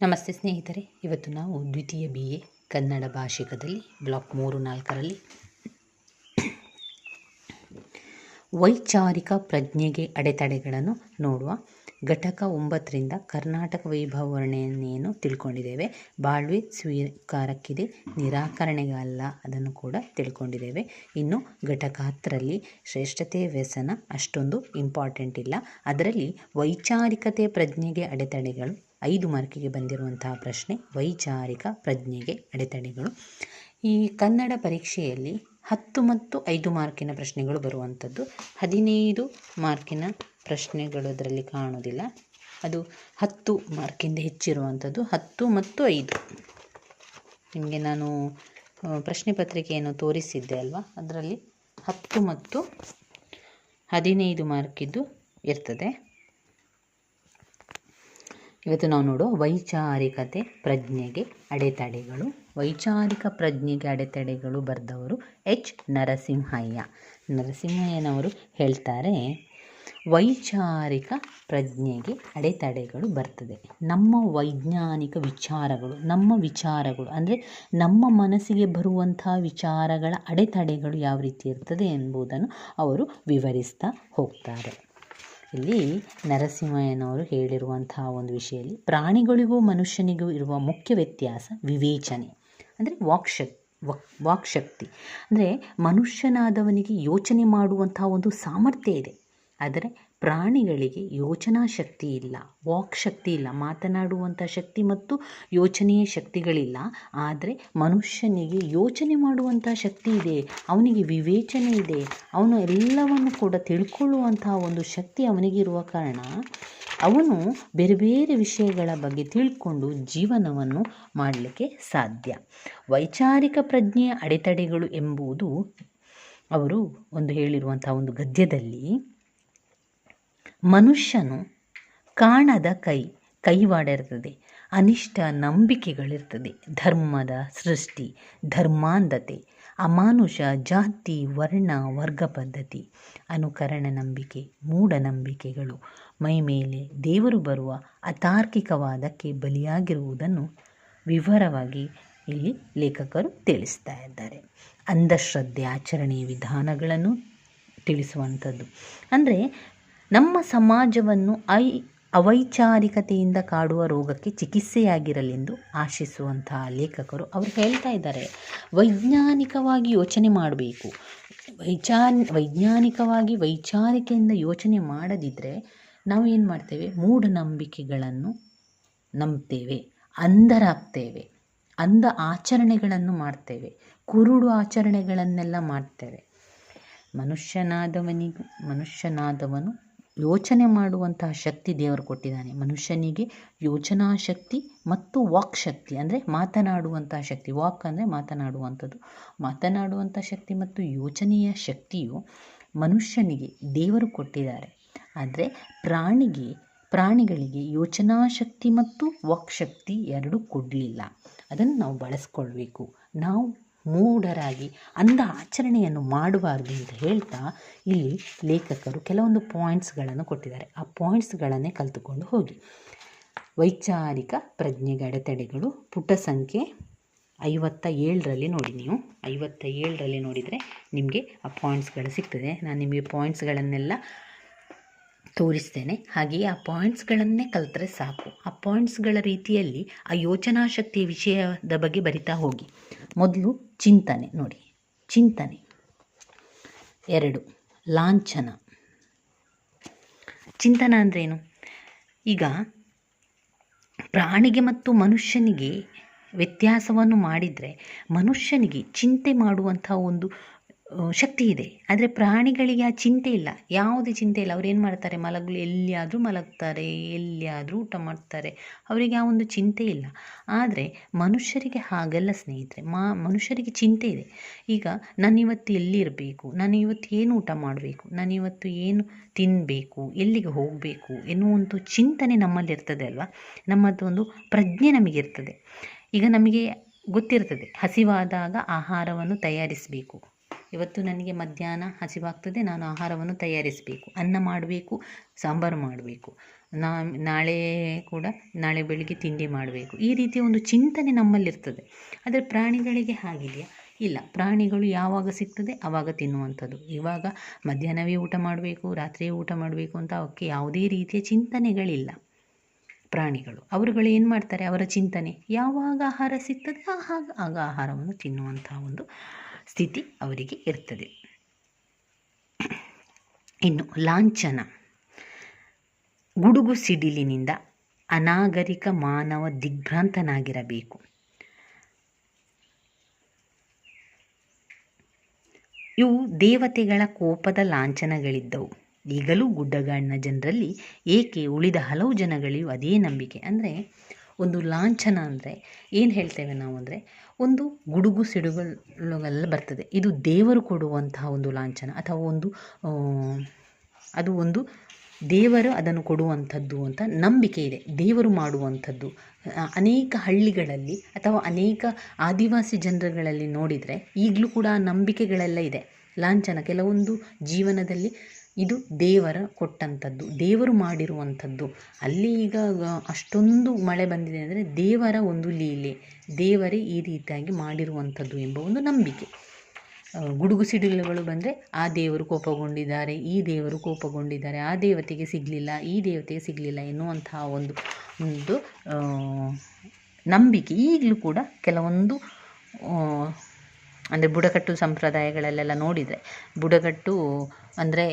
ನಮಸ್ತೆ ಸ್ನೇಹಿತರೆ, ಇವತ್ತು ನಾವು ದ್ವಿತೀಯ ಬಿ ಎ ಕನ್ನಡ ಭಾಷಿಕದಲ್ಲಿ, ಬ್ಲಾಕ್ ಮೂರು ನಾಲ್ಕರಲ್ಲಿ. ವೈಚಾರಿಕ ಪ್ರಜ್ಞೆಗೆ ಅಡೆತಡೆಗಳನ್ನು ನೋಡುವ ಘಟಕ ಒಂಬತ್ತರಿಂದ ಕರ್ನಾಟಕ ವೈಭವ ವರ್ಣೆಯನ್ನೇನು ತಿಳ್ಕೊಂಡಿದ್ದೇವೆ. ಬಾಳ್ವೆ ಸ್ವೀಕಾರಕ್ಕಿದೆ, ನಿರಾಕರಣೆಗಲ್ಲ ಅದನ್ನು ಕೂಡ ತಿಳ್ಕೊಂಡಿದ್ದೇವೆ. ಇನ್ನು ಘಟಕ ಹತ್ತರಲ್ಲಿ ಶ್ರೇಷ್ಠತೆ ವ್ಯಸನ ಅಷ್ಟೊಂದು ಇಂಪಾರ್ಟೆಂಟ್ ಇಲ್ಲ. ಅದರಲ್ಲಿ ವೈಚಾರಿಕತೆ ಪ್ರಜ್ಞೆಗೆ ಅಡೆತಡೆಗಳು ಐದು ಮಾರ್ಕಿಗೆ ಬಂದಿರುವಂತಹ ಪ್ರಶ್ನೆ, ವೈಚಾರಿಕ ಪ್ರಜ್ಞೆಗೆ ಅಡೆತಡೆಗಳು. ಈ ಕನ್ನಡ ಪರೀಕ್ಷೆಯಲ್ಲಿ ಹತ್ತು ಮತ್ತು ಐದು ಮಾರ್ಕಿನ ಪ್ರಶ್ನೆಗಳು ಬರುವಂಥದ್ದು. ಹದಿನೈದು ಮಾರ್ಕಿನ ಪ್ರಶ್ನೆಗಳು ಅದರಲ್ಲಿ ಕಾಣೋದಿಲ್ಲ ಅದು ಹತ್ತು ಮಾರ್ಕಿಂದ ಹೆಚ್ಚಿರುವಂಥದ್ದು. ಹತ್ತು ಮತ್ತು ಐದು. ನಿಮಗೆ ನಾನು ಪ್ರಶ್ನೆ ಪತ್ರಿಕೆಯನ್ನು ತೋರಿಸಿದ್ದೆ ಅಲ್ವಾ? ಅದರಲ್ಲಿ ಹತ್ತು ಮತ್ತು ಹದಿನೈದು ಮಾರ್ಕಿದ್ದು ಇರ್ತದೆ. ಇವತ್ತು ನಾವು ನೋಡುವ ವೈಚಾರಿಕತೆ ಪ್ರಜ್ಞೆಗೆ ಅಡೆತಡೆಗಳು. ವೈಚಾರಿಕ ಪ್ರಜ್ಞೆಗೆ ಅಡೆತಡೆಗಳು ಬರೆದವರು ಎಚ್. ನರಸಿಂಹಯ್ಯ. ನರಸಿಂಹಯ್ಯನವರು ಹೇಳ್ತಾರೆ, ವೈಚಾರಿಕ ಪ್ರಜ್ಞೆಗೆ ಅಡೆತಡೆಗಳು ಬರ್ತದೆ. ನಮ್ಮ ವೈಜ್ಞಾನಿಕ ವಿಚಾರಗಳು, ನಮ್ಮ ವಿಚಾರಗಳು, ಅಂದರೆ ನಮ್ಮ ಮನಸ್ಸಿಗೆ ಬರುವಂತಹ ವಿಚಾರಗಳ ಅಡೆತಡೆಗಳು ಯಾವ ರೀತಿ ಇರ್ತದೆ ಎಂಬುದನ್ನು ಅವರು ವಿವರಿಸ್ತಾ ಹೋಗ್ತಾರೆ. ಇಲ್ಲಿ ನರಸಿಂಹಯ್ಯನವರು ಹೇಳಿರುವಂತಹ ಒಂದು ವಿಷಯದಲ್ಲಿ, ಪ್ರಾಣಿಗಳಿಗೂ ಮನುಷ್ಯನಿಗೂ ಇರುವ ಮುಖ್ಯ ವ್ಯತ್ಯಾಸ ವಿವೇಚನೆ. ಅಂದರೆ ವಾಕ್ಶಕ್ ವಾಕ್ ವಾಕ್ಶಕ್ತಿ ಅಂದರೆ ಮನುಷ್ಯನಾದವನಿಗೆ ಯೋಚನೆ ಮಾಡುವಂತಹ ಒಂದು ಸಾಮರ್ಥ್ಯ ಇದೆ. ಆದರೆ ಪ್ರಾಣಿಗಳಿಗೆ ಯೋಚನಾ ಶಕ್ತಿ ಇಲ್ಲ, ವಾಕ್ ಶಕ್ತಿ ಇಲ್ಲ ಮಾತನಾಡುವಂಥ ಶಕ್ತಿ ಮತ್ತು ಯೋಚನೆಯ ಶಕ್ತಿಗಳಿಲ್ಲ. ಆದರೆ ಮನುಷ್ಯನಿಗೆ ಯೋಚನೆ ಮಾಡುವಂಥ ಶಕ್ತಿ ಇದೆ, ಅವನಿಗೆ ವಿವೇಚನೆ ಇದೆ, ಅವನು ಎಲ್ಲವನ್ನು ಕೂಡ ತಿಳ್ಕೊಳ್ಳುವಂತಹ ಒಂದು ಶಕ್ತಿ ಅವನಿಗಿರುವ ಕಾರಣ ಅವನು ಬೇರೆ ಬೇರೆ ವಿಷಯಗಳ ಬಗ್ಗೆ ತಿಳ್ಕೊಂಡು ಜೀವನವನ್ನು ಮಾಡಲಿಕ್ಕೆ ಸಾಧ್ಯ. ವೈಚಾರಿಕ ಪ್ರಜ್ಞೆಯ ಅಡೆತಡೆಗಳು ಎಂಬುದು ಅವರು ಒಂದು ಹೇಳಿರುವಂಥ ಒಂದು ಗದ್ಯದಲ್ಲಿ ಮನುಷ್ಯನು ಕಾಣದ ಕೈ ಕೈವಾಡ ಇರ್ತದೆ ಅನಿಷ್ಟ ನಂಬಿಕೆಗಳಿರ್ತದೆ, ಧರ್ಮದ ಸೃಷ್ಟಿ, ಧರ್ಮಾಂಧತೆ, ಅಮಾನುಷ, ಜಾತಿ, ವರ್ಣ, ವರ್ಗ ಪದ್ಧತಿ, ಅನುಕರಣ ನಂಬಿಕೆ ಮೂಢನಂಬಿಕೆಗಳು ಮೈಮೇಲೆ ದೇವರು ಬರುವ ಅತಾರ್ಕಿಕವಾದಕ್ಕೆ ಬಲಿಯಾಗಿರುವುದನ್ನು ವಿವರವಾಗಿ ಇಲ್ಲಿ ಲೇಖಕರು ತಿಳಿಸ್ತಾ ಇದ್ದಾರೆ. ಅಂಧಶ್ರದ್ಧೆ ಆಚರಣೆಯ ವಿಧಾನಗಳನ್ನು ತಿಳಿಸುವಂಥದ್ದು. ಅಂದರೆ ನಮ್ಮ ಸಮಾಜವನ್ನು ಐ ಅವೈಚಾರಿಕತೆಯಿಂದ ಕಾಡುವ ರೋಗಕ್ಕೆ ಚಿಕಿತ್ಸೆಯಾಗಿರಲೆಂದು ಆಶಿಸುವಂತಹ ಲೇಖಕರು ಅವರು ಹೇಳ್ತಾ ಇದ್ದಾರೆ. ವೈಜ್ಞಾನಿಕವಾಗಿ ಯೋಚನೆ ಮಾಡಬೇಕು. ವೈಚಾನ್ ವೈಜ್ಞಾನಿಕವಾಗಿ ವೈಚಾರಿಕೆಯಿಂದ ಯೋಚನೆ ಮಾಡದಿದ್ದರೆ ನಾವು ಏನು ಮಾಡ್ತೇವೆ? ಮೂಢನಂಬಿಕೆಗಳನ್ನು ನಂಬ್ತೇವೆ, ಅಂಧರಾಗ್ತೇವೆ, ಅಂಧ ಆಚರಣೆಗಳನ್ನು ಮಾಡ್ತೇವೆ, ಕುರುಡು ಆಚರಣೆಗಳನ್ನೆಲ್ಲ ಮಾಡ್ತೇವೆ. ಮನುಷ್ಯನಾದವನಿಗೂ ಮನುಷ್ಯನಾದವನು ಯೋಚನೆ ಮಾಡುವಂತಹ ಶಕ್ತಿ ದೇವರು ಕೊಟ್ಟಿದ್ದಾನೆ. ಮನುಷ್ಯನಿಗೆ ಯೋಚನಾ ಶಕ್ತಿ ಮತ್ತು ವಾಕ್ ಶಕ್ತಿ ಅಂದರೆ ಮಾತನಾಡುವಂತಹ ಶಕ್ತಿ. ವಾಕ್ ಅಂದರೆ ಮಾತನಾಡುವಂಥದ್ದು. ಮಾತನಾಡುವಂಥ ಶಕ್ತಿ ಮತ್ತು ಯೋಚನೆಯ ಶಕ್ತಿಯು ಮನುಷ್ಯನಿಗೆ ದೇವರು ಕೊಟ್ಟಿದ್ದಾರೆ. ಆದರೆ ಪ್ರಾಣಿಗೆ, ಪ್ರಾಣಿಗಳಿಗೆ ಯೋಚನಾ ಶಕ್ತಿ ಮತ್ತು ವಾಕ್ ಶಕ್ತಿ ಎರಡೂ ಕೊಡಲಿಲ್ಲ. ಅದನ್ನು ನಾವು ಬಳಸ್ಕೊಳ್ಬೇಕು. ನಾವು ಮೂಢರಾಗಿ ಅಂಧ ಆಚರಣೆಯನ್ನು ಮಾಡಬಾರ್ದು ಅಂತ ಹೇಳ್ತಾ ಇಲ್ಲಿ ಲೇಖಕರು ಕೆಲವೊಂದು ಪಾಯಿಂಟ್ಸ್ಗಳನ್ನು ಕೊಟ್ಟಿದ್ದಾರೆ. ಆ ಪಾಯಿಂಟ್ಸ್ಗಳನ್ನೇ ಕಲಿತುಕೊಂಡು ಹೋಗಿ. ವೈಚಾರಿಕ ಪ್ರಜ್ಞೆಗೆ ಅಡೆತಡೆಗಳು, ಪುಟ ಸಂಖ್ಯೆ ಐವತ್ತ ಏಳರಲ್ಲಿ ನೋಡಿ ನೀವು. ಐವತ್ತ ಏಳರಲ್ಲಿ ನೋಡಿದರೆ ನಿಮಗೆ ಆ ಪಾಯಿಂಟ್ಸ್ಗಳು ಸಿಗ್ತದೆ. ನಾನು ನಿಮಗೆ ಪಾಯಿಂಟ್ಸ್ಗಳನ್ನೆಲ್ಲ ತೋರಿಸ್ತೇನೆ. ಹಾಗೆಯೇ ಆ ಪಾಯಿಂಟ್ಸ್ಗಳನ್ನೇ ಕಲಿತ್ರೆ ಸಾಕು. ಆ ಪಾಯಿಂಟ್ಸ್ಗಳ ರೀತಿಯಲ್ಲಿ ಆ ಯೋಚನಾ ಶಕ್ತಿಯ ವಿಷಯದ ಬಗ್ಗೆ ಬರಿತಾ ಹೋಗಿ. ಮೊದಲು ಚಿಂತನೆ ನೋಡಿ. ಚಿಂತನೆ. ಎರಡು, ಲಾಂಛನ. ಚಿಂತನ ಅಂದ್ರೇನು ಈಗ ಪ್ರಾಣಿಗೆ ಮತ್ತು ಮನುಷ್ಯನಿಗೆ ವ್ಯತ್ಯಾಸವನ್ನು ಮಾಡಿದರೆ ಮನುಷ್ಯನಿಗೆ ಚಿಂತೆ ಮಾಡುವಂಥ ಒಂದು ಶಕ್ತಿ ಇದೆ. ಆದರೆ ಪ್ರಾಣಿಗಳಿಗೆ ಆ ಚಿಂತೆ ಇಲ್ಲ. ಯಾವುದೇ ಚಿಂತೆ ಇಲ್ಲ. ಅವ್ರು ಏನು ಮಾಡ್ತಾರೆ? ಮಲಗಲು ಎಲ್ಲಿಯಾದರೂ ಮಲಗ್ತಾರೆ, ಎಲ್ಲಿಯಾದರೂ ಊಟ ಮಾಡ್ತಾರೆ. ಅವರಿಗೆ ಆ ಒಂದು ಚಿಂತೆ ಇಲ್ಲ. ಆದರೆ ಮನುಷ್ಯರಿಗೆ ಹಾಗಲ್ಲ ಸ್ನೇಹಿತರೆ. ಮಾ, ಮನುಷ್ಯರಿಗೆ ಚಿಂತೆ ಇದೆ. ಈಗ ನಾನು ಇವತ್ತು ಎಲ್ಲಿರಬೇಕು? ನಾನು ಇವತ್ತು ಏನು ಊಟ ಮಾಡಬೇಕು? ನಾನು ಇವತ್ತು ಏನು ತಿನ್ನಬೇಕು ಎಲ್ಲಿಗೆ ಹೋಗಬೇಕು? ಎನ್ನುವಂಥ ಚಿಂತನೆ ನಮ್ಮಲ್ಲಿರ್ತದೆ ಅಲ್ವಾ? ನಮ್ಮದೊಂದು ಪ್ರಜ್ಞೆ ನಮಗಿರ್ತದೆ ಈಗ ನಮಗೆ ಗೊತ್ತಿರ್ತದೆ, ಹಸಿವಾದಾಗ ಆಹಾರವನ್ನು ತಯಾರಿಸಬೇಕು. ಇವತ್ತು ನನಗೆ ಮಧ್ಯಾಹ್ನ ಹಸಿವಾಗ್ತದೆ, ನಾನು ಆಹಾರವನ್ನು ತಯಾರಿಸಬೇಕು. ಅನ್ನ ಮಾಡಬೇಕು, ಸಾಂಬಾರು ಮಾಡಬೇಕು. ನಾ, ನಾಳೆ ಕೂಡ ನಾಳೆ ಬೆಳಿಗ್ಗೆ ತಿಂಡಿ ಮಾಡಬೇಕು. ಈ ರೀತಿಯ ಒಂದು ಚಿಂತನೆ ನಮ್ಮಲ್ಲಿರ್ತದೆ. ಆದರೆ ಪ್ರಾಣಿಗಳಿಗೆ ಹಾಗಿದೆಯಾ? ಇಲ್ಲ. ಪ್ರಾಣಿಗಳು ಯಾವಾಗ ಸಿಗ್ತದೆ ಆವಾಗ ತಿನ್ನುವಂಥದ್ದು. ಇವಾಗ ಮಧ್ಯಾಹ್ನವೇ ಊಟ ಮಾಡಬೇಕು, ರಾತ್ರಿಯೇ ಊಟ ಮಾಡಬೇಕು ಅಂತ ಅವಕ್ಕೆ ಯಾವುದೇ ರೀತಿಯ ಚಿಂತನೆಗಳಿಲ್ಲ. ಪ್ರಾಣಿಗಳು. ಅವರುಗಳು ಏನು ಮಾಡ್ತಾರೆ? ಅವರ ಚಿಂತನೆ, ಯಾವಾಗ ಆಹಾರ ಸಿಗ್ತದೆ ಆಗ ಆಗ ಆಹಾರವನ್ನು ತಿನ್ನುವಂಥ ಒಂದು ಸ್ಥಿತಿ ಅವರಿಗೆ ಇರ್ತದೆ. ಇನ್ನು ಲಾಂಛನ. ಗುಡುಗು ಸಿಡಿಲಿನಿಂದ ಅನಾಗರಿಕ ಮಾನವ ದಿಗ್ಭ್ರಾಂತನಾಗಿರಬೇಕು. ಇವು ದೇವತೆಗಳ ಕೋಪದ ಲಾಂಛನಗಳಿದ್ದವು. ಈಗಲೂ ಗುಡ್ಡಗಾಡಿನ ಜನರಲ್ಲಿ ಏಕೆ ಉಳಿದ ಹಲವು ಜನಗಳಿಗೂ ಅದೇ ನಂಬಿಕೆ? ಅಂದರೆ ಒಂದು ಲಾಂಛನ ಅಂದರೆ ಏನು ಹೇಳ್ತೇವೆ ನಾವು ಅಂದರೆ ಒಂದು ಗುಡುಗು ಸಿಡುಗಳೆಲ್ಲ ಬರ್ತದೆ. ಇದು ದೇವರು ಕೊಡುವಂತಹ ಒಂದು ಲಾಂಛನ ಅಥವಾ ಒಂದು ಅದು ಒಂದು ದೇವರು ಅದನ್ನು ಕೊಡುವಂಥದ್ದು ಅಂತ ನಂಬಿಕೆ ಇದೆ. ದೇವರು ಮಾಡುವಂಥದ್ದು. ಅನೇಕ ಹಳ್ಳಿಗಳಲ್ಲಿ ಅಥವಾ ಅನೇಕ ಆದಿವಾಸಿ ಜನರುಗಳಲ್ಲಿ ನೋಡಿದರೆ ಈಗಲೂ ಕೂಡ ನಂಬಿಕೆಗಳೆಲ್ಲ ಇದೆ. ಲಾಂಛನ ಕೆಲವೊಂದು ಜೀವನದಲ್ಲಿ ಇದು ದೇವರ ಕೊಟ್ಟಂಥದ್ದು, ದೇವರು ಮಾಡಿರುವಂಥದ್ದು. ಅಲ್ಲಿ ಈಗ ಅಷ್ಟೊಂದು ಮಳೆ ಬಂದಿದೆ ಅಂದರೆ ದೇವರ ಒಂದು ಲೀಲೆ, ದೇವರೇ ಈ ರೀತಿಯಾಗಿ ಮಾಡಿರುವಂಥದ್ದು ಎಂಬ ಒಂದು ನಂಬಿಕೆ. ಗುಡುಗು ಸಿಡಿಲುಗಳು ಬಂದರೆ ಆ ದೇವರು ಕೋಪಗೊಂಡಿದ್ದಾರೆ, ಈ ದೇವರು ಕೋಪಗೊಂಡಿದ್ದಾರೆ, ಆ ದೇವತೆಗೆ ಸಿಗಲಿಲ್ಲ, ಈ ದೇವತೆಗೆ ಸಿಗಲಿಲ್ಲ ಎನ್ನುವಂತಹ ಒಂದು ಒಂದು ನಂಬಿಕೆ. ಈಗಲೂ ಕೂಡ ಕೆಲವೊಂದು ಅಂದರೆ ಬುಡಕಟ್ಟು ಸಂಪ್ರದಾಯಗಳಲ್ಲೆಲ್ಲ ನೋಡಿದರೆ, ಬುಡಕಟ್ಟು ಅಂದರೆ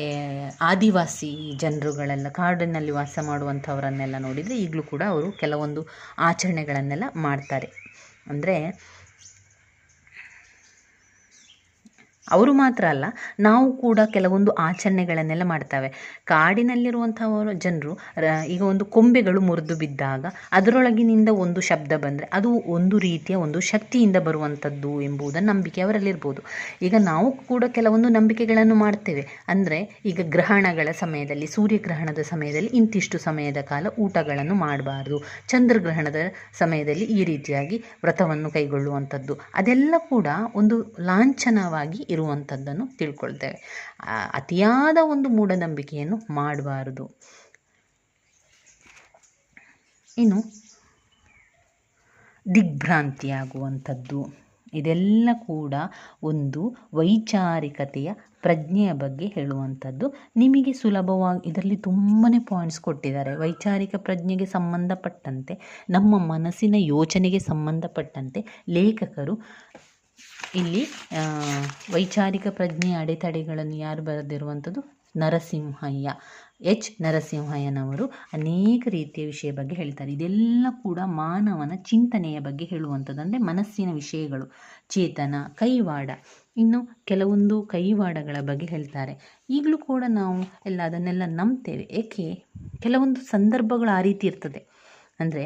ಆದಿವಾಸಿ ಜನರುಗಳೆಲ್ಲ ಕಾಡಿನಲ್ಲಿ ವಾಸ ಮಾಡುವಂಥವರನ್ನೆಲ್ಲ ನೋಡಿದರೆ ಈಗಲೂ ಕೂಡ ಅವರು ಕೆಲವೊಂದು ಆಚರಣೆಗಳನ್ನೆಲ್ಲ ಮಾಡ್ತಾರೆ. ಅಂದರೆ ಅವರು ಮಾತ್ರ ಅಲ್ಲ, ನಾವು ಕೂಡ ಕೆಲವೊಂದು ಆಚರಣೆಗಳನ್ನೆಲ್ಲ ಮಾಡ್ತವೆ. ಕಾಡಿನಲ್ಲಿರುವಂಥವರು ಜನರು ಈಗ ಒಂದು ಕೊಂಬೆಗಳು ಮುರಿದು ಬಿದ್ದಾಗ ಅದರೊಳಗಿನಿಂದ ಒಂದು ಶಬ್ದ ಬಂದರೆ ಅದು ಒಂದು ರೀತಿಯ ಒಂದು ಶಕ್ತಿಯಿಂದ ಬರುವಂಥದ್ದು ಎಂಬುದನ್ನು ನಂಬಿಕೆ ಅವರಲ್ಲಿರ್ಬೋದು. ಈಗ ನಾವು ಕೂಡ ಕೆಲವೊಂದು ನಂಬಿಕೆಗಳನ್ನು ಮಾಡ್ತೇವೆ. ಅಂದರೆ ಈಗ ಗ್ರಹಣಗಳ ಸಮಯದಲ್ಲಿ, ಸೂರ್ಯಗ್ರಹಣದ ಸಮಯದಲ್ಲಿ ಇಂತಿಷ್ಟು ಸಮಯದ ಕಾಲ ಊಟಗಳನ್ನು ಮಾಡಬಾರ್ದು. ಚಂದ್ರಗ್ರಹಣದ ಸಮಯದಲ್ಲಿ ಈ ರೀತಿಯಾಗಿ ವ್ರತವನ್ನು ಕೈಗೊಳ್ಳುವಂಥದ್ದು. ಅದೆಲ್ಲ ಕೂಡ ಒಂದು ಲಾಂಛನವಾಗಿ ಇರುವಂಥದ್ದನ್ನು ತಿಳ್ಕೊಳ್ತೇವೆ. ಅತಿಯಾದ ಒಂದು ಮೂಢನಂಬಿಕೆಯನ್ನು ಮಾಡಬಾರದು. ಇನ್ನು ದಿಗ್ಭ್ರಾಂತಿಯಾಗುವಂಥದ್ದು. ಇದೆಲ್ಲ ಕೂಡ ಒಂದು ವೈಚಾರಿಕತೆಯ ಪ್ರಜ್ಞೆಯ ಬಗ್ಗೆ ಹೇಳುವಂಥದ್ದು. ನಿಮಗೆ ಸುಲಭವಾಗಿ ಇದರಲ್ಲಿ ತುಂಬಾ ಪಾಯಿಂಟ್ಸ್ ಕೊಟ್ಟಿದ್ದಾರೆ. ವೈಚಾರಿಕ ಪ್ರಜ್ಞೆಗೆ ಸಂಬಂಧಪಟ್ಟಂತೆ, ನಮ್ಮ ಮನಸ್ಸಿನ ಯೋಚನೆಗೆ ಸಂಬಂಧಪಟ್ಟಂತೆ ಲೇಖಕರು ಇಲ್ಲಿ ವೈಚಾರಿಕ ಪ್ರಜ್ಞೆಯ ಅಡೆತಡೆಗಳನ್ನು ಯಾರು ಬರೆದಿರುವಂಥದ್ದು? ನರಸಿಂಹಯ್ಯ, ಎಚ್. ನರಸಿಂಹಯ್ಯನವರು ಅನೇಕ ರೀತಿಯ ವಿಷಯ ಬಗ್ಗೆ ಹೇಳ್ತಾರೆ. ಇದೆಲ್ಲ ಕೂಡ ಮಾನವನ ಚಿಂತನೆಯ ಬಗ್ಗೆ ಹೇಳುವಂಥದ್ದು. ಅಂದರೆ ಮನಸ್ಸಿನ ವಿಷಯಗಳು. ಚೇತನ, ಕೈವಾಡ. ಇನ್ನು ಕೆಲವೊಂದು ಕೈವಾಡಗಳ ಬಗ್ಗೆ ಹೇಳ್ತಾರೆ. ಈಗಲೂ ಕೂಡ ನಾವು ಎಲ್ಲ ಅದನ್ನೆಲ್ಲ ನಂಬ್ತೇವೆ. ಏಕೆ? ಕೆಲವೊಂದು ಸಂದರ್ಭಗಳು ಆ ರೀತಿ ಇರ್ತದೆ. ಅಂದರೆ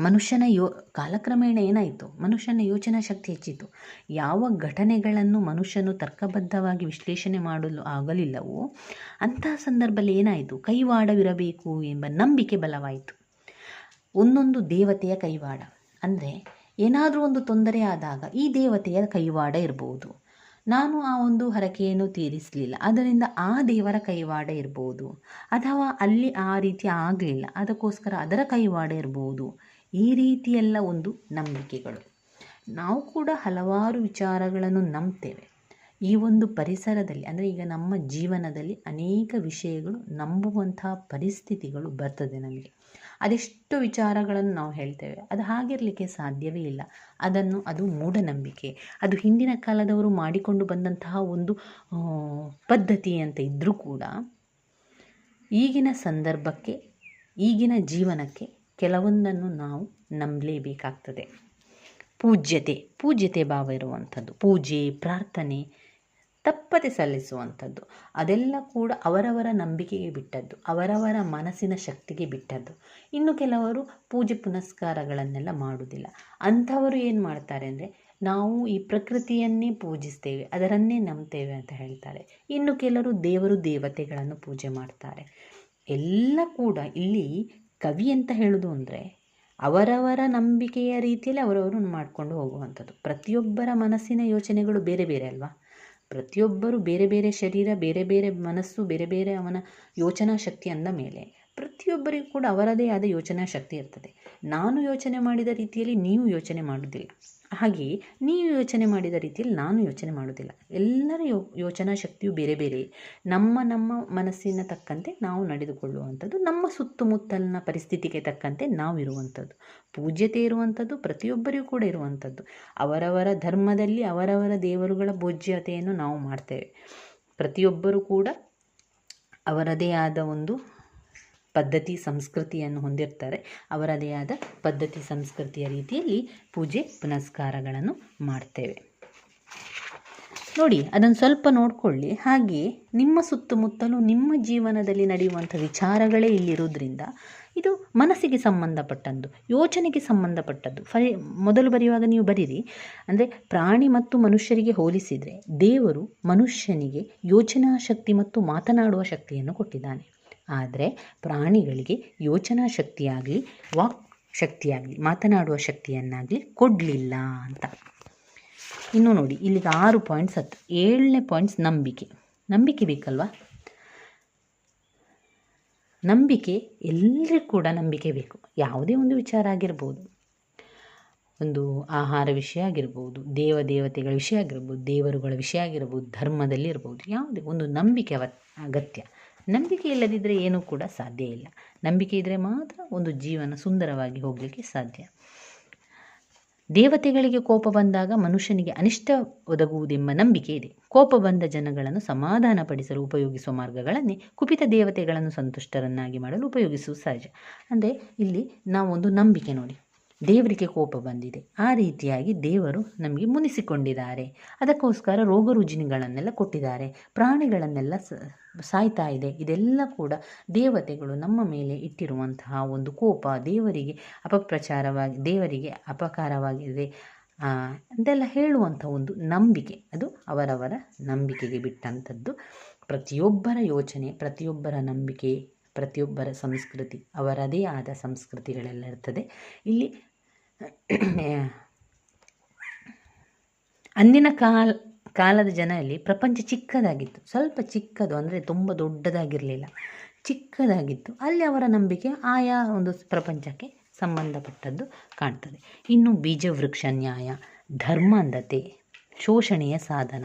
ಮನುಷ್ಯನ ಯೋ, ಕಾಲಕ್ರಮೇಣ ಏನಾಯಿತು? ಮನುಷ್ಯನ ಯೋಚನಾ ಶಕ್ತಿ ಹೆಚ್ಚಿತು ಯಾವ ಘಟನೆಗಳನ್ನು ಮನುಷ್ಯನು ತರ್ಕಬದ್ಧವಾಗಿ ವಿಶ್ಲೇಷಣೆ ಮಾಡಲು ಆಗಲಿಲ್ಲವೋ ಅಂತಹ ಸಂದರ್ಭದಲ್ಲಿ ಏನಾಯಿತು? ಕೈವಾಡವಿರಬೇಕು ಎಂಬ ನಂಬಿಕೆ ಬಲವಾಯಿತು. ಒಂದೊಂದು ದೇವತೆಯ ಕೈವಾಡ. ಅಂದರೆ, ಏನಾದರೂ ಒಂದು ತೊಂದರೆ ಆದಾಗ ಈ ದೇವತೆಯ ಕೈವಾಡ ಇರಬಹುದು ನಾನು ಆ ಒಂದು ಹರಕೆಯನ್ನು ತೀರಿಸಲಿಲ್ಲ. ಅದರಿಂದ ಆ ದೇವರ ಕೈವಾಡ ಇರ್ಬೋದು. ಅಥವಾ ಅಲ್ಲಿ ಆ ರೀತಿ ಆಗಲಿಲ್ಲ. ಅದಕ್ಕೋಸ್ಕರ ಅದರ ಕೈವಾಡ ಇರ್ಬೋದು. ಈ ರೀತಿಯೆಲ್ಲ ಒಂದು ನಂಬಿಕೆಗಳು. ನಾವು ಕೂಡ ಹಲವಾರು ವಿಚಾರಗಳನ್ನು ನಂಬ್ತೇವೆ. ಈ ಒಂದು ಪರಿಸರದಲ್ಲಿ, ಅಂದರೆ ಈಗ ನಮ್ಮ ಜೀವನದಲ್ಲಿ ಅನೇಕ ವಿಷಯಗಳು ನಂಬುವಂತಹ ಪರಿಸ್ಥಿತಿಗಳು ಬರ್ತದೆ ನಮಗೆ. ಅದೆಷ್ಟು ವಿಚಾರಗಳನ್ನು ನಾವು ಹೇಳ್ತೇವೆ. ಅದು ಹಾಗಿರಲಿಕ್ಕೆ ಸಾಧ್ಯವೇ ಇಲ್ಲ. ಅದನ್ನು ಅದು ಮೂಢನಂಬಿಕೆ. ಅದು ಹಿಂದಿನ ಕಾಲದವರು ಮಾಡಿಕೊಂಡು ಬಂದಂತಹ ಒಂದು ಪದ್ಧತಿ ಅಂತ ಇದ್ದರೂ ಕೂಡ ಈಗಿನ ಸಂದರ್ಭಕ್ಕೆ, ಈಗಿನ ಜೀವನಕ್ಕೆ ಕೆಲವೊಂದನ್ನು ನಾವು ನಂಬಲೇಬೇಕಾಗ್ತದೆ. ಪೂಜ್ಯತೆ ಪೂಜ್ಯತೆ ಭಾವ ಇರುವಂಥದ್ದು, ಪೂಜೆ, ಪ್ರಾರ್ಥನೆ, ತಪ್ಪದೆ ಸಲ್ಲಿಸುವಂಥದ್ದು, ಅದೆಲ್ಲ ಕೂಡ ಅವರವರ ನಂಬಿಕೆಗೆ ಬಿಟ್ಟದ್ದು, ಅವರವರ ಮನಸ್ಸಿನ ಶಕ್ತಿಗೆ ಬಿಟ್ಟದ್ದು. ಇನ್ನು ಕೆಲವರು ಪೂಜೆ ಪುನಸ್ಕಾರಗಳನ್ನೆಲ್ಲ ಮಾಡುವುದಿಲ್ಲ. ಅಂಥವರು ಏನು ಮಾಡ್ತಾರೆ ಅಂದರೆ, ನಾವು ಈ ಪ್ರಕೃತಿಯನ್ನೇ ಪೂಜಿಸ್ತೇವೆ, ಅದರನ್ನೇ ನಂಬ್ತೇವೆ ಅಂತ ಹೇಳ್ತಾರೆ. ಇನ್ನು ಕೆಲವರು ದೇವರು ದೇವತೆಗಳನ್ನು ಪೂಜೆ ಮಾಡ್ತಾರೆ. ಎಲ್ಲ ಕೂಡ ಇಲ್ಲಿ ಕವಿ ಅಂತ ಹೇಳೋದು ಅಂದರೆ ಅವರವರ ನಂಬಿಕೆಯ ರೀತಿಯಲ್ಲಿ ಅವರವರು ಮಾಡಿಕೊಂಡು ಹೋಗುವಂಥದ್ದು. ಪ್ರತಿಯೊಬ್ಬರ ಮನಸ್ಸಿನ ಯೋಚನೆಗಳು ಬೇರೆ ಬೇರೆ ಅಲ್ವಾ? ಪ್ರತಿಯೊಬ್ಬರು ಬೇರೆ ಬೇರೆ ಶರೀರ, ಬೇರೆ ಬೇರೆ ಮನಸ್ಸು, ಬೇರೆ ಬೇರೆ ಅವನ ಯೋಚನಾ ಶಕ್ತಿ ಅಂದ ಮೇಲೆ ಪ್ರತಿಯೊಬ್ಬರಿಗೂ ಕೂಡ ಅವರದೇ ಆದ ಯೋಚನಾ ಶಕ್ತಿ ಇರ್ತದೆ. ನಾನು ಯೋಚನೆ ಮಾಡಿದ ರೀತಿಯಲ್ಲಿ ನೀವು ಯೋಚನೆ ಮಾಡುವುದಿಲ್ಲ ಹಾಗೆಯೇ ನೀವು ಯೋಚನೆ ಮಾಡಿದ ರೀತಿಯಲ್ಲಿ ನಾನು ಯೋಚನೆ ಮಾಡೋದಿಲ್ಲ ಎಲ್ಲರ ಯೋ, ಯೋಚನಾ ಶಕ್ತಿಯು ಬೇರೆ ಬೇರೆ. ನಮ್ಮ ನಮ್ಮ ಮನಸ್ಸಿನ ತಕ್ಕಂತೆ ನಾವು ನಡೆದುಕೊಳ್ಳುವಂಥದ್ದು, ನಮ್ಮ ಸುತ್ತಮುತ್ತಲಿನ ಪರಿಸ್ಥಿತಿಗೆ ತಕ್ಕಂತೆ ನಾವು ಇರುವಂಥದ್ದು. ಪೂಜ್ಯತೆ ಇರುವಂಥದ್ದು ಪ್ರತಿಯೊಬ್ಬರಿಗೂ ಕೂಡ ಇರುವಂಥದ್ದು. ಅವರವರ ಧರ್ಮದಲ್ಲಿ ಅವರವರ ದೇವರುಗಳ ಪೂಜ್ಯತೆಯನ್ನು ನಾವು ಮಾಡ್ತೇವೆ. ಪ್ರತಿಯೊಬ್ಬರೂ ಕೂಡ ಅವರದೇ ಆದ ಒಂದು ಪದ್ಧತಿ ಸಂಸ್ಕೃತಿಯನ್ನು ಹೊಂದಿರ್ತಾರೆ. ಅವರದೇ ಆದ ಪದ್ಧತಿ ಸಂಸ್ಕೃತಿಯ ರೀತಿಯಲ್ಲಿ ಪೂಜೆ ಪುನಸ್ಕಾರಗಳನ್ನು ಮಾಡ್ತೇವೆ. ನೋಡಿ, ಅದನ್ನು ಸ್ವಲ್ಪ ನೋಡಿಕೊಳ್ಳಿ. ಹಾಗೆಯೇ ನಿಮ್ಮ ಸುತ್ತಮುತ್ತಲೂ ನಿಮ್ಮ ಜೀವನದಲ್ಲಿ ನಡೆಯುವಂಥ ವಿಚಾರಗಳೇ ಇಲ್ಲಿರೋದ್ರಿಂದ ಇದು ಮನಸ್ಸಿಗೆ ಸಂಬಂಧಪಟ್ಟದ್ದು ಯೋಚನೆಗೆ ಸಂಬಂಧಪಟ್ಟದ್ದು. ಫರಿ, ಮೊದಲು ಬರೆಯುವಾಗ ನೀವು ಬರೀರಿ. ಅಂದರೆ ಪ್ರಾಣಿ ಮತ್ತು ಮನುಷ್ಯರಿಗೆ ಹೋಲಿಸಿದರೆ ದೇವರು ಮನುಷ್ಯನಿಗೆ ಯೋಚನಾ ಶಕ್ತಿ ಮತ್ತು ಮಾತನಾಡುವ ಶಕ್ತಿಯನ್ನು ಕೊಟ್ಟಿದ್ದಾನೆ. ಆದರೆ ಪ್ರಾಣಿಗಳಿಗೆ ಯೋಚನಾ ಶಕ್ತಿಯಾಗಲಿ, ವಾಕ್ ಶಕ್ತಿಯಾಗಲಿ, ಮಾತನಾಡುವ ಶಕ್ತಿಯನ್ನಾಗಲಿ ಕೊಡಲಿಲ್ಲ ಅಂತ. ಇನ್ನು ನೋಡಿ, ಇಲ್ಲಿಗೆ ಆರು ಪಾಯಿಂಟ್ಸ್ ಹತ್ತು, ಏಳನೇ ಪಾಯಿಂಟ್ಸ್ ನಂಬಿಕೆ. ನಂಬಿಕೆ ಬೇಕಲ್ವಾ? ನಂಬಿಕೆ ಎಲ್ಲರಿಗೂ ಕೂಡ ನಂಬಿಕೆ ಬೇಕು. ಯಾವುದೇ ಒಂದು ವಿಚಾರ ಆಗಿರ್ಬೋದು. ಒಂದು ಆಹಾರ ವಿಷಯ ಆಗಿರ್ಬೋದು, ದೇವ ದೇವತೆಗಳ ವಿಷಯ ಆಗಿರ್ಬೋದು, ದೇವರುಗಳ ವಿಷಯ ಆಗಿರ್ಬೋದು, ಧರ್ಮದಲ್ಲಿ ಇರ್ಬೋದು, ಯಾವುದೇ ಒಂದು ನಂಬಿಕೆ ಅಗತ್ಯ. ನಂಬಿಕೆ ಇಲ್ಲದಿದ್ದರೆ ಏನೂ ಕೂಡ ಸಾಧ್ಯ ಇಲ್ಲ. ನಂಬಿಕೆ ಇದ್ದರೆ ಮಾತ್ರ ಒಂದು ಜೀವನ ಸುಂದರವಾಗಿ ಹೋಗಲಿಕ್ಕೆ ಸಾಧ್ಯ. ದೇವತೆಗಳಿಗೆ ಕೋಪ ಬಂದಾಗ ಮನುಷ್ಯನಿಗೆ ಅನಿಷ್ಟ ಒದಗುವುದೆಂಬ ನಂಬಿಕೆ ಇದೆ. ಕೋಪ ಬಂದ ಜನಗಳನ್ನು ಸಮಾಧಾನಪಡಿಸಲು ಉಪಯೋಗಿಸುವ ಮಾರ್ಗಗಳನ್ನೇ ಕುಪಿತ ದೇವತೆಗಳನ್ನು ಸಂತುಷ್ಟರನ್ನಾಗಿ ಮಾಡಲು ಉಪಯೋಗಿಸುವುದು ಸಹಜ. ಅಂದರೆ ಇಲ್ಲಿ ನಾವೊಂದು ನಂಬಿಕೆ ನೋಡಿ. ದೇವರಿಗೆ ಕೋಪ ಬಂದಿದೆ. ಆ ರೀತಿಯಾಗಿ ದೇವರು ನಮಗೆ ಮುನಿಸಿಕೊಂಡಿದ್ದಾರೆ. ಅದಕ್ಕೋಸ್ಕರ ರೋಗ ರುಜಿನಗಳನ್ನೆಲ್ಲ ಕೊಟ್ಟಿದ್ದಾರೆ. ಪ್ರಾಣಿಗಳನ್ನೆಲ್ಲ ಸಾಯ್ತಾ ಇದೆ. ಇದೆಲ್ಲ ಕೂಡ ದೇವತೆಗಳು ನಮ್ಮ ಮೇಲೆ ಇಟ್ಟಿರುವಂತಹ ಒಂದು ಕೋಪ, ದೇವರಿಗೆ ಅಪಪ್ರಚಾರವಾಗಿ, ದೇವರಿಗೆ ಅಪಕಾರವಾಗಿದೆ ಅಂತೆಲ್ಲ ಹೇಳುವಂಥ ಒಂದು ನಂಬಿಕೆ. ಅದು ಅವರವರ ನಂಬಿಕೆಗೆ ಬಿಟ್ಟಂಥದ್ದು. ಪ್ರತಿಯೊಬ್ಬರ ಯೋಚನೆ, ಪ್ರತಿಯೊಬ್ಬರ ನಂಬಿಕೆ, ಪ್ರತಿಯೊಬ್ಬರ ಸಂಸ್ಕೃತಿ ಅವರದೇ ಆದ ಸಂಸ್ಕೃತಿಗಳೆಲ್ಲ ಇರ್ತದೆ. ಇಲ್ಲಿ ಅಂದಿನ ಕಾಲ ಕಾಲದ ಜನರಲ್ಲಿ ಪ್ರಪಂಚ ಚಿಕ್ಕದಾಗಿತ್ತು. ಸ್ವಲ್ಪ ಚಿಕ್ಕದು ಅಂದರೆ ತುಂಬ ದೊಡ್ಡದಾಗಿರಲಿಲ್ಲ. ಚಿಕ್ಕದಾಗಿತ್ತು. ಅಲ್ಲಿ ಅವರ ನಂಬಿಕೆ ಆಯಾ ಒಂದು ಪ್ರಪಂಚಕ್ಕೆ ಸಂಬಂಧಪಟ್ಟದ್ದು ಕಾಣ್ತದೆ. ಇನ್ನು ಬೀಜವೃಕ್ಷ ನ್ಯಾಯ, ಧರ್ಮಾಂಧತೆ, ಶೋಷಣೆಯ ಸಾಧನ.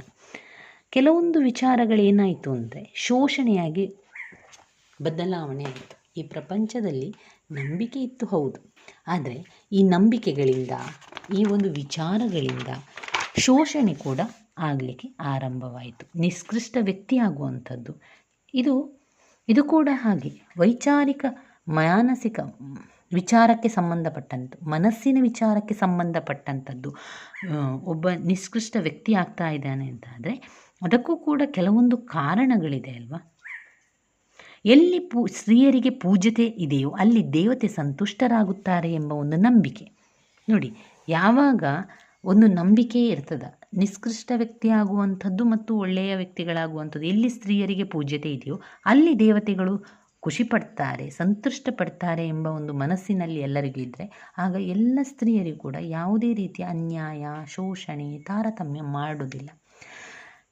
ಕೆಲವೊಂದು ವಿಚಾರಗಳೇನಾಯಿತು ಅಂದರೆ ಶೋಷಣೆಯಾಗಿ ಬದಲಾವಣೆ ಆಯಿತು. ಈ ಪ್ರಪಂಚದಲ್ಲಿ ನಂಬಿಕೆ ಇತ್ತು ಹೌದು. ಆದರೆ ಈ ನಂಬಿಕೆಗಳಿಂದ, ಈ ಒಂದು ವಿಚಾರಗಳಿಂದ ಶೋಷಣೆ ಕೂಡ ಆಗಲಿಕ್ಕೆ ಆರಂಭವಾಯಿತು. ನಿಷ್ಕೃಷ್ಟ ವ್ಯಕ್ತಿ ಆಗುವಂಥದ್ದು ಇದು ಇದು ಕೂಡ ಹಾಗೆ. ವೈಚಾರಿಕ, ಮಾನಸಿಕ ವಿಚಾರಕ್ಕೆ ಸಂಬಂಧಪಟ್ಟಂಥದ್ದು. ಮನಸ್ಸಿನ ವಿಚಾರಕ್ಕೆ ಸಂಬಂಧಪಟ್ಟಂಥದ್ದು. ಒಬ್ಬ ನಿಷ್ಕೃಷ್ಟ ವ್ಯಕ್ತಿ ಆಗ್ತಾ ಇದ್ದಾನೆ ಅಂತಾದರೆ, ಅದಕ್ಕೂ ಕೂಡ ಕೆಲವೊಂದು ಕಾರಣಗಳಿದೆ ಅಲ್ವಾ? ಎಲ್ಲಿ ಪೂ, ಸ್ತ್ರೀಯರಿಗೆ ಪೂಜ್ಯತೆ ಇದೆಯೋ, ಅಲ್ಲಿ ದೇವತೆ ಸಂತುಷ್ಟರಾಗುತ್ತಾರೆ ಎಂಬ ಒಂದು ನಂಬಿಕೆ. ನೋಡಿ, ಯಾವಾಗ ಒಂದು ನಂಬಿಕೆ ಇರ್ತದೆ. ನಿಷ್ಕೃಷ್ಟ ವ್ಯಕ್ತಿ ಆಗುವಂಥದ್ದು ಮತ್ತು ಒಳ್ಳೆಯ ವ್ಯಕ್ತಿಗಳಾಗುವಂಥದ್ದು. ಎಲ್ಲಿ ಸ್ತ್ರೀಯರಿಗೆ ಪೂಜ್ಯತೆ ಇದೆಯೋ ಅಲ್ಲಿ ದೇವತೆಗಳು ಖುಷಿ ಪಡ್ತಾರೆ, ಸಂತುಷ್ಟ ಪಡ್ತಾರೆ ಎಂಬ ಒಂದು ಮನಸ್ಸಿನಲ್ಲಿ ಎಲ್ಲರಿಗೂ ಇದ್ದರೆ ಆಗ ಎಲ್ಲ ಸ್ತ್ರೀಯರಿಗೂ ಕೂಡ ಯಾವುದೇ ರೀತಿಯ ಅನ್ಯಾಯ, ಶೋಷಣೆ, ತಾರತಮ್ಯ ಮಾಡೋದಿಲ್ಲ.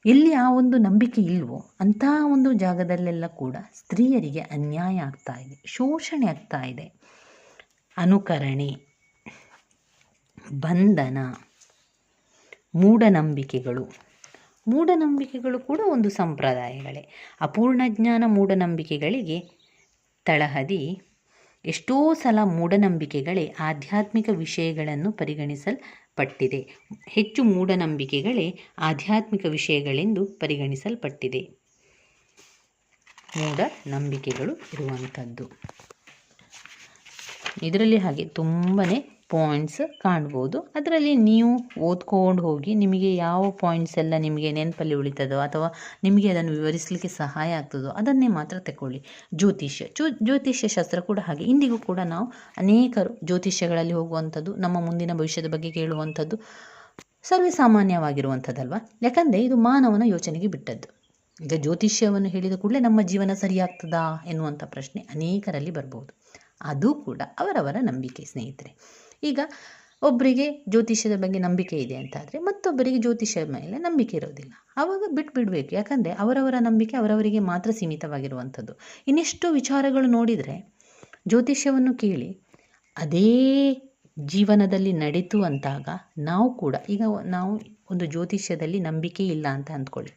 ಎಲ್ಲಿ ಆ ಒಂದು ನಂಬಿಕೆ ಇಲ್ವೋ ಅಂತಹ ಒಂದು ಜಾಗದಲ್ಲೆಲ್ಲ ಕೂಡ ಸ್ತ್ರೀಯರಿಗೆ ಅನ್ಯಾಯ ಆಗ್ತಾ ಇದೆ, ಶೋಷಣೆ ಆಗ್ತಾ ಇದೆ. ಅನುಕರಣೆ, ಬಂಧನ ಮೂಢನಂಬಿಕೆಗಳು. ಮೂಢನಂಬಿಕೆಗಳು ಕೂಡ ಒಂದು ಸಂಪ್ರದಾಯಗಳೇ. ಅಪೂರ್ಣ ಜ್ಞಾನ ಮೂಢನಂಬಿಕೆಗಳಿಗೆ ತಳಹದಿ ಎಷ್ಟೋ ಸಲ ಮೂಢನಂಬಿಕೆಗಳೇ ಆಧ್ಯಾತ್ಮಿಕ ವಿಷಯಗಳನ್ನು ಪರಿಗಣಿಸಲ್ಪಟ್ಟಿದೆ. ಹೆಚ್ಚು ಮೂಢನಂಬಿಕೆಗಳೇ ಆಧ್ಯಾತ್ಮಿಕ ವಿಷಯಗಳೆಂದು ಪರಿಗಣಿಸಲ್ಪಟ್ಟಿದೆ. ಮೂಢನಂಬಿಕೆಗಳು ಇರುವಂಥದ್ದು. ಇದರಲ್ಲಿ ಹಾಗೆ ತುಂಬನೇ ಪಾಯಿಂಟ್ಸ್ ಕಾಣ್ಬೋದು. ಅದರಲ್ಲಿ ನೀವು ಓದ್ಕೊಂಡು ಹೋಗಿ ನಿಮಗೆ ಯಾವ ಪಾಯಿಂಟ್ಸ್ ಎಲ್ಲ ನಿಮಗೆ ನೆನಪಲ್ಲಿ ಉಳಿತದೋ ಅಥವಾ ನಿಮಗೆ ಅದನ್ನು ವಿವರಿಸಲಿಕ್ಕೆ ಸಹಾಯ ಆಗ್ತದೋ ಅದನ್ನೇ ಮಾತ್ರ ತಗೊಳ್ಳಿ. ಜ್ಯೋತಿಷ್ಯ. ಜ್ಯೋ, ಜ್ಯೋತಿಷ್ಯ ಶಾಸ್ತ್ರ ಕೂಡ ಹಾಗೆ. ಇಂದಿಗೂ ಕೂಡ ನಾವು ಅನೇಕರು ಜ್ಯೋತಿಷ್ಯಗಳಲ್ಲಿ ಹೋಗುವಂಥದ್ದು, ನಮ್ಮ ಮುಂದಿನ ಭವಿಷ್ಯದ ಬಗ್ಗೆ ಕೇಳುವಂಥದ್ದು ಸರ್ವೇ ಸಾಮಾನ್ಯವಾಗಿರುವಂಥದ್ದಲ್ವ? ಯಾಕಂದರೆ ಇದು ಮಾನವನ ಯೋಚನೆಗೆ ಬಿಟ್ಟದ್ದು. ಈಗ ಜ್ಯೋತಿಷ್ಯವನ್ನು ಹೇಳಿದ ಕೂಡಲೇ ನಮ್ಮ ಜೀವನ ಸರಿಯಾಗ್ತದಾ ಎನ್ನುವಂಥ ಪ್ರಶ್ನೆ ಅನೇಕರಲ್ಲಿ ಬರ್ಬೋದು. ಅದು ಕೂಡ ಅವರವರ ನಂಬಿಕೆ ಸ್ನೇಹಿತರೆ. ಈಗ ಒಬ್ಬರಿಗೆ ಜ್ಯೋತಿಷ್ಯದ ಬಗ್ಗೆ ನಂಬಿಕೆ ಇದೆ ಅಂತಾದರೆ ಮತ್ತೊಬ್ಬರಿಗೆ ಜ್ಯೋತಿಷ್ಯದ ಮೇಲೆ ನಂಬಿಕೆ ಇರೋದಿಲ್ಲ. ಆವಾಗ ಬಿಟ್ಬಿಡ್ಬೇಕು. ಯಾಕಂದರೆ ಅವರವರ ನಂಬಿಕೆ ಅವರವರಿಗೆ ಮಾತ್ರ ಸೀಮಿತವಾಗಿರುವಂಥದ್ದು. ಇನ್ನೆಷ್ಟು ವಿಚಾರಗಳು ನೋಡಿದರೆ ಜ್ಯೋತಿಷ್ಯವನ್ನು ಕೇಳಿ ಅದೇ ಜೀವನದಲ್ಲಿ ನಡೀತು ಅಂತಾಗ ನಾವು ಕೂಡ ಈಗ ನಾವು ಒಂದು ಜ್ಯೋತಿಷ್ಯದಲ್ಲಿ ನಂಬಿಕೆ ಇಲ್ಲ ಅಂತ ಅಂದ್ಕೊಳ್ಳಿ.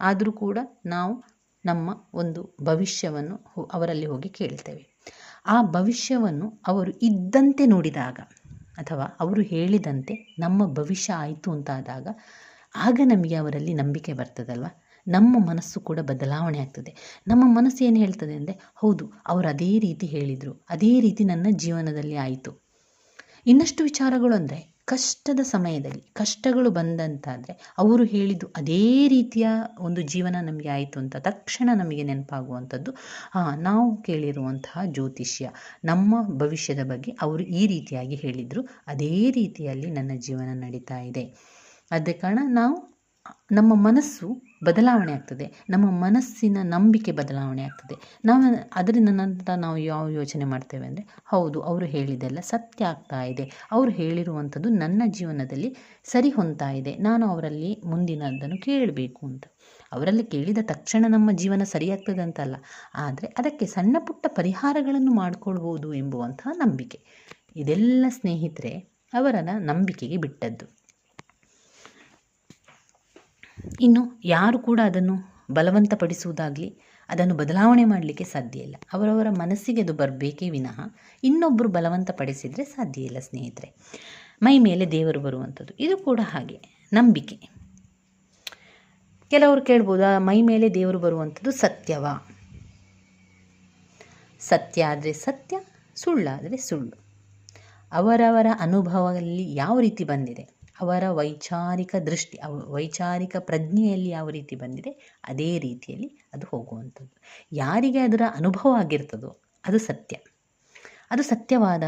ಆದರೂ ಕೂಡ ನಾವು ನಮ್ಮ ಒಂದು ಭವಿಷ್ಯವನ್ನು ಅವರಲ್ಲಿ ಹೋಗಿ ಕೇಳ್ತೇವೆ. ಆ ಭವಿಷ್ಯವನ್ನು ಅವರು ಇದ್ದಂತೆ ನೋಡಿದಾಗ ಅಥವಾ ಅವರು ಹೇಳಿದಂತೆ ನಮ್ಮ ಭವಿಷ್ಯ ಆಯಿತು ಅಂತಾದಾಗ ಆಗ ನಮಗೆ ಅವರಲ್ಲಿ ನಂಬಿಕೆ ಬರ್ತದಲ್ವ? ನಮ್ಮ ಮನಸ್ಸು ಕೂಡ ಬದಲಾವಣೆ ಆಗ್ತದೆ. ನಮ್ಮ ಮನಸ್ಸು ಏನು ಹೇಳ್ತದೆ ಅಂದರೆ, ಹೌದು, ಅವರು ಅದೇ ರೀತಿ ಹೇಳಿದರು. ಅದೇ ರೀತಿ ನನ್ನ ಜೀವನದಲ್ಲಿ ಆಯಿತು. ಇನ್ನಷ್ಟು ವಿಚಾರಗಳು ಅಂದರೆ ಕಷ್ಟದ ಸಮಯದಲ್ಲಿ, ಕಷ್ಟಗಳು ಬಂದಂತಾದರೆ ಅವರು ಹೇಳಿದ್ದು ಅದೇ ರೀತಿಯ ಒಂದು ಜೀವನ ನಮಗೆ ಆಯಿತು ಅಂತ ತಕ್ಷಣ ನಮಗೆ ನೆನಪಾಗುವಂಥದ್ದು. ಹಾಂ ನಾವು ಕೇಳಿರುವಂತಹ ಜ್ಯೋತಿಷ್ಯ ನಮ್ಮ ಭವಿಷ್ಯದ ಬಗ್ಗೆ ಅವರು ಈ ರೀತಿಯಾಗಿ ಹೇಳಿದರು. ಅದೇ ರೀತಿಯಲ್ಲಿ ನನ್ನ ಜೀವನ ನಡೀತಾ ಇದೆ. ಅದೇ ಕಾರಣ ನಾವು ನಮ್ಮ ಮನಸ್ಸು ಬದಲಾವಣೆ ಆಗ್ತದೆ. ನಮ್ಮ ಮನಸ್ಸಿನ ನಂಬಿಕೆ ಬದಲಾವಣೆ ಆಗ್ತದೆ. ನಾವು ಅದರಿಂದ ನಂತರ ನಾವು ಯಾವ ಯೋಚನೆ ಮಾಡ್ತೇವೆ ಅಂದರೆ, ಹೌದು, ಅವರು ಹೇಳಿದೆಲ್ಲ ಸತ್ಯ ಆಗ್ತಾ ಇದೆ. ಅವರು ಹೇಳಿರುವಂಥದ್ದು ನನ್ನ ಜೀವನದಲ್ಲಿ ಸರಿ ಹೊಂತಾ ಇದೆ. ನಾನು ಅವರಲ್ಲಿ ಮುಂದಿನದನ್ನು ಕೇಳಬೇಕು ಅಂತ. ಅವರಲ್ಲಿ ಕೇಳಿದ ತಕ್ಷಣ ನಮ್ಮ ಜೀವನ ಸರಿಯಾಗ್ತದೆ ಅಂತಲ್ಲ. ಆದರೆ ಅದಕ್ಕೆ ಸಣ್ಣ ಪುಟ್ಟ ಪರಿಹಾರಗಳನ್ನು ಮಾಡಿಕೊಳ್ಬೋದು ಎಂಬುವಂತಹ ನಂಬಿಕೆ. ಇದೆಲ್ಲ ಸ್ನೇಹಿತರೆ, ಅವರ ನಂಬಿಕೆಗೆ ಬಿಟ್ಟದ್ದು. ಇನ್ನು ಯಾರು ಕೂಡ ಅದನ್ನು ಬಲವಂತಪಡಿಸುವುದಾಗಲಿ, ಅದನ್ನು ಬದಲಾವಣೆ ಮಾಡಲಿಕ್ಕೆ ಸಾಧ್ಯ ಇಲ್ಲ. ಅವರವರ ಮನಸ್ಸಿಗೆ ಅದು ಬರಬೇಕೇ ವಿನಃ ಇನ್ನೊಬ್ಬರು ಬಲವಂತಪಡಿಸಿದರೆ ಸಾಧ್ಯ ಇಲ್ಲ ಸ್ನೇಹಿತರೆ. ಮೈ ಮೇಲೆ ದೇವರು ಬರುವಂಥದ್ದು. ಇದು ಕೂಡ ಹಾಗೆ. ನಂಬಿಕೆ. ಕೆಲವರು ಕೇಳ್ಬೋದು ಮೈ ಮೇಲೆ ದೇವರು ಬರುವಂಥದ್ದು ಸತ್ಯವಾ? ಸತ್ಯ ಆದರೆ ಸತ್ಯ ಸುಳ್ಳಾದರೆ ಸುಳ್ಳು. ಅವರವರ ಅನುಭವದಲ್ಲಿ ಯಾವ ರೀತಿ ಬಂದಿದೆ? ಅವರ ವೈಚಾರಿಕ ದೃಷ್ಟಿ, ಅವ ವೈಚಾರಿಕ ಪ್ರಜ್ಞೆಯಲ್ಲಿ ಯಾವ ರೀತಿ ಬಂದಿದೆ, ಅದೇ ರೀತಿಯಲ್ಲಿ ಅದು ಹೋಗುವಂಥದ್ದು. ಯಾರಿಗೆ ಅದರ ಅನುಭವ ಆಗಿರ್ತದೋ, ಅದು ಸತ್ಯ. ಅದು ಸತ್ಯವಾದ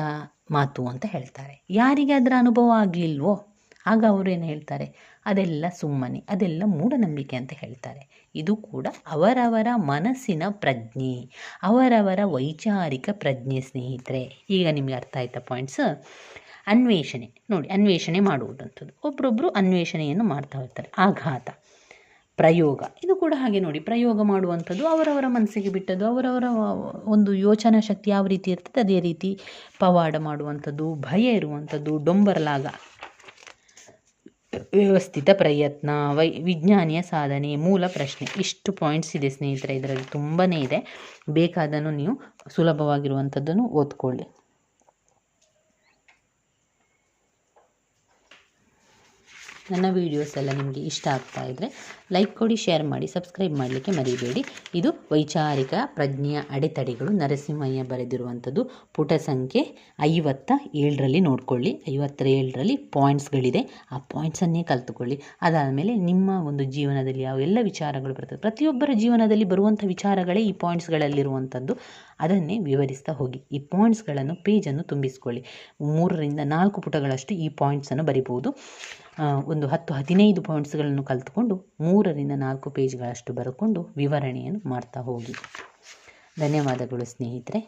ಮಾತು ಅಂತ ಹೇಳ್ತಾರೆ. ಯಾರಿಗೆ ಅದರ ಅನುಭವ ಆಗಲಿಲ್ವೋ, ಆಗ ಅವರು ಏನು ಹೇಳ್ತಾರೆ? ಅದೆಲ್ಲ ಸುಮ್ಮನೆ, ಅದೆಲ್ಲ ಮೂಢನಂಬಿಕೆ ಅಂತ ಹೇಳ್ತಾರೆ. ಇದು ಕೂಡ ಅವರವರ ಮನಸ್ಸಿನ ಪ್ರಜ್ಞೆ, ಅವರವರ ವೈಚಾರಿಕ ಪ್ರಜ್ಞೆ ಸ್ನೇಹಿತರೆ. ಈಗ ನಿಮಗೆ ಅರ್ಥ ಆಯ್ತಾ ಪಾಯಿಂಟ್ಸ್ ಅನ್ವೇಷಣೆ. ನೋಡಿ, ಅನ್ವೇಷಣೆ ಮಾಡುವುದಂಥದ್ದು. ಒಬ್ಬರೊಬ್ಬರು ಅನ್ವೇಷಣೆಯನ್ನು ಮಾಡ್ತಾ ಹೋಗ್ತಾರೆ ಆಘಾತ, ಪ್ರಯೋಗ. ಇದು ಕೂಡ ಹಾಗೆ ನೋಡಿ, ಪ್ರಯೋಗ ಮಾಡುವಂಥದ್ದು ಅವರವರ ಮನಸ್ಸಿಗೆ ಬಿಟ್ಟದ್ದು, ಅವರವರ ಒಂದು ಯೋಚನಾ ಶಕ್ತಿ ಯಾವ ರೀತಿ ಇರ್ತದೆ, ಅದೇ ರೀತಿ ಪವಾಡ ಮಾಡುವಂಥದ್ದು, ಭಯ ಇರುವಂಥದ್ದು, ಡೊಂಬರಲಾಗ. ವ್ಯವಸ್ಥಿತ ಪ್ರಯತ್ನ, ವೈ, ವಿಜ್ಞಾನಿಯ ಸಾಧನೆ, ಮೂಲ ಪ್ರಶ್ನೆ. ಇಷ್ಟು ಪಾಯಿಂಟ್ಸ್ ಇದೆ ಸ್ನೇಹಿತರೆ, ಇದರಲ್ಲಿ ತುಂಬಾ ಇದೆ. ಬೇಕಾದನ್ನು ನೀವು ಸುಲಭವಾಗಿರುವಂಥದ್ದನ್ನು ಓದ್ಕೊಳ್ಳಿ. ನನ್ನ ವಿಡಿಯೋಸ್ ಎಲ್ಲ ನಿಮಗೆ ಇಷ್ಟ ಆಗ್ತಾ ಇದ್ದರೆ ಲೈಕ್ ಕೊಡಿ ಶೇರ್ ಮಾಡಿ ಸಬ್ಸ್ಕ್ರೈಬ್ ಮಾಡಲಿಕ್ಕೆ ಮರಿಬೇಡಿ. ಇದು ವೈಚಾರಿಕ ಪ್ರಜ್ಞೆಯ ಅಡೆತಡೆಗಳು. ನರಸಿಂಹಯ್ಯ ಬರೆದಿರುವಂಥದ್ದು ಪುಟ ಸಂಖ್ಯೆ ಐವತ್ತ ಏಳರಲ್ಲಿ ನೋಡ್ಕೊಳ್ಳಿ. ಐವತ್ತರ ಏಳರಲ್ಲಿ ಪಾಯಿಂಟ್ಸ್ಗಳಿದೆ ಆ ಪಾಯಿಂಟ್ಸನ್ನೇ ಕಲ್ತುಕೊಳ್ಳಿ. ಅದಾದಮೇಲೆ ನಿಮ್ಮ ಒಂದು ಜೀವನದಲ್ಲಿ ಯಾವೆಲ್ಲ ವಿಚಾರಗಳು ಬರ್ತದೆ, ಪ್ರತಿಯೊಬ್ಬರ ಜೀವನದಲ್ಲಿ ಬರುವಂಥ ವಿಚಾರಗಳೇ ಈ ಪಾಯಿಂಟ್ಸ್ಗಳಲ್ಲಿರುವಂಥದ್ದು ಅದನ್ನೇ ವಿವರಿಸ್ತಾ ಹೋಗಿ. ಈ ಪಾಯಿಂಟ್ಸ್ಗಳನ್ನು ಪೇಜನ್ನು ತುಂಬಿಸ್ಕೊಳ್ಳಿ. ಮೂರರಿಂದ ನಾಲ್ಕು ಪುಟಗಳಷ್ಟು ಈ ಪಾಯಿಂಟ್ಸನ್ನು ಬರಿಬೋದು ಒಂದು ಹತ್ತು ಹದಿನೈದು ಪಾಯಿಂಟ್ಸ್ಗಳನ್ನು ಕಲಿತುಕೊಂಡು ಮೂರರಿಂದ ನಾಲ್ಕು ಪೇಜ್ಗಳಷ್ಟು ಬರ್ಕೊಂಡು ವಿವರಣೆಯನ್ನು ಮಾಡ್ತಾ ಹೋಗಿ. ಧನ್ಯವಾದಗಳು ಸ್ನೇಹಿತರೆ.